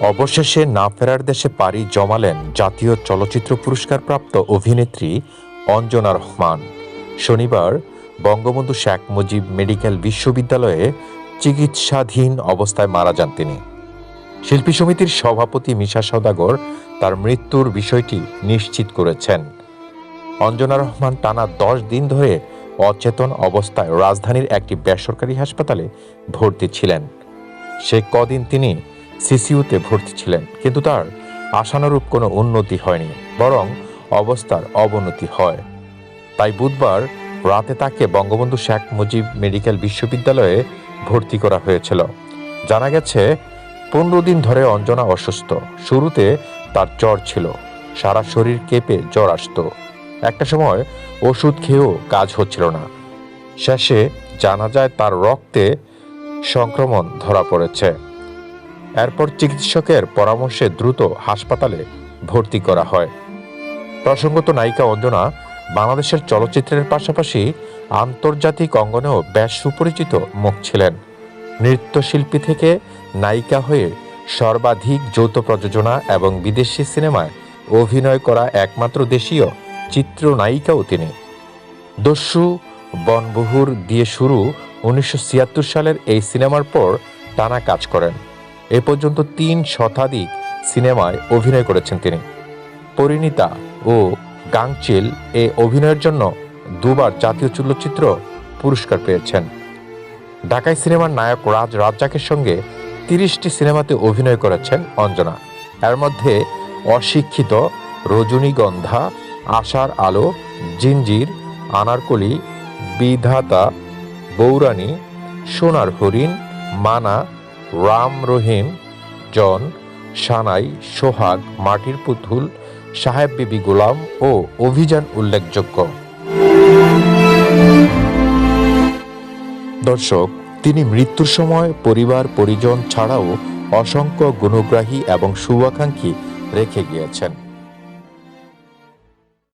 অবশেষে না ফেরার দেশে পাড়ি জমালেন জাতীয় চলচ্চিত্র পুরস্কারপ্রাপ্ত অভিনেত্রী অঞ্জনা রহমান। শনিবার বঙ্গবন্ধু শেখ মুজিব মেডিকেল বিশ্ববিদ্যালয়ে চিকিৎসাধীন অবস্থায় মারা যান তিনি। শিল্পী সমিতির সভাপতি মিশা সওদাগর তার মৃত্যুর বিষয়টি নিশ্চিত করেছেন। অঞ্জনা রহমান টানা দশ দিন ধরে অচেতন অবস্থায় রাজধানীর একটি বেসরকারি হাসপাতালে ভর্তি ছিলেন। সে কদিন তিনি সিসিউতে ভর্তি ছিলেন, কিন্তু তার আশানুরূপ কোনো উন্নতি হয়নি, বরং অবস্থার অবনতি হয়। তাই বুধবার রাতে তাকে বঙ্গবন্ধু শেখ মুজিব মেডিকেল বিশ্ববিদ্যালয়ে ভর্তি করা হয়েছিল। জানা গেছে, পনেরো দিন ধরে অঞ্জনা অসুস্থ। শুরুতে তার জ্বর ছিল। সারা শরীর কেঁপে জ্বর আসতো। একটা সময় ওষুধ খেয়েও কাজ হচ্ছিল না। শেষে জানা যায় তার রক্তে সংক্রমণ ধরা পড়েছে। এরপর চিকিৎসকের পরামর্শে দ্রুত হাসপাতালে ভর্তি করা হয়। প্রসঙ্গত নায়িকা অঞ্জনা বাংলাদেশের চলচ্চিত্রের পাশাপাশি আন্তর্জাতিক অঙ্গনেও বেশ সুপরিচিত মুখ ছিলেন। নৃত্যশিল্পী থেকে নায়িকা হয়ে সর্বাধিক যৌথ প্রযোজনা এবং বিদেশি সিনেমায় অভিনয় করা একমাত্র দেশীয় চিত্রনায়িকাও তিনি। দস্যু বনবহুর দিয়ে শুরু উনিশশো ছিয়াত্তর সালের এই সিনেমার পর টানা কাজ করেন। এ পর্যন্ত তিন শতাধিক সিনেমায় অভিনয় করেছেন তিনি। পরিণীতা ও গাংচিল এ অভিনয়ের জন্য দুবার জাতীয় চলচ্চিত্র পুরস্কার পেয়েছেন। ঢাকাই সিনেমার নায়ক রাজ রাজ্জাকের সঙ্গে তিরিশটি সিনেমাতে অভিনয় করেছেন অঞ্জনা। এর মধ্যে অশিক্ষিত রজনীগন্ধা, আশার আলো, জিঞ্জির, আনারকলি, বিধাতা, বৌরানী, সোনার হরিণ, মানা রাম রহিম, জন, সানাই, সোহাগ, মাটির পুতুল, সাহেব বিবি গোলাম ও অভিযান উল্লেখযোগ্য। দর্শক, তিনি মৃত্যুর সময় পরিবার, পরিজন ছাড়াও অসংখ্য গুণগ্রাহী এবং শুভাকাঙ্ক্ষী রেখে গিয়েছেন।